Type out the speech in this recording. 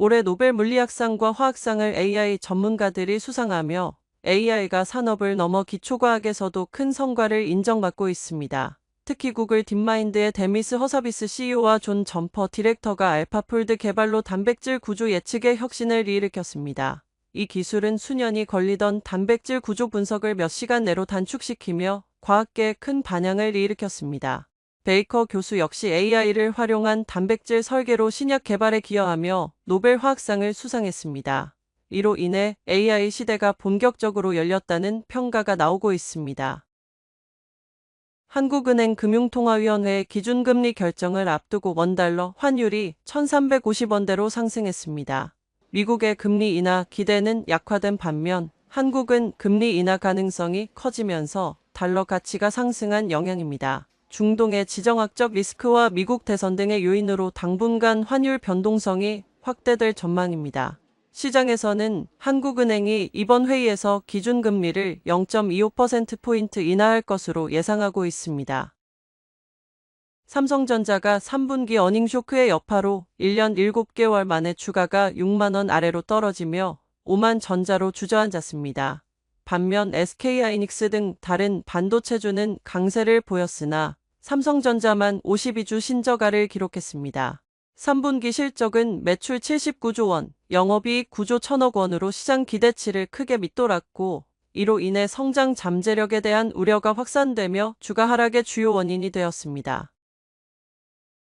올해 노벨 물리학상과 화학상을 AI 전문가들이 수상하며 AI가 산업을 넘어 기초과학에서도 큰 성과를 인정받고 있습니다. 특히 구글 딥마인드의 데미스 허서비스 CEO와 존 점퍼 디렉터가 알파폴드 개발로 단백질 구조 예측의 혁신을 일으켰습니다. 이 기술은 수년이 걸리던 단백질 구조 분석을 몇 시간 내로 단축시키며 과학계에 큰 반향을 일으켰습니다. 베이커 교수 역시 AI를 활용한 단백질 설계로 신약 개발에 기여하며 노벨 화학상을 수상했습니다. 이로 인해 AI 시대가 본격적으로 열렸다는 평가가 나오고 있습니다. 한국은행 금융통화위원회의 기준금리 결정을 앞두고 원달러 환율이 1350원대로 상승했습니다. 미국의 금리 인하 기대는 약화된 반면 한국은 금리 인하 가능성이 커지면서 달러 가치가 상승한 영향입니다. 중동의 지정학적 리스크와 미국 대선 등의 요인으로 당분간 환율 변동성이 확대될 전망입니다. 시장에서는 한국은행이 이번 회의에서 기준금리를 0.25%포인트 인하할 것으로 예상하고 있습니다. 삼성전자가 3분기 어닝 쇼크의 여파로 1년 7개월 만에 주가가 6만원 아래로 떨어지며 5만 전자로 주저앉았습니다. 반면 SK하이닉스 등 다른 반도체주는 강세를 보였으나 삼성전자만 52주 신저가를 기록했습니다. 3분기 실적은 매출 79조 원, 영업이익 9조 1천억 원으로 시장 기대치를 크게 밑돌았고 이로 인해 성장 잠재력에 대한 우려가 확산되며 주가 하락의 주요 원인이 되었습니다.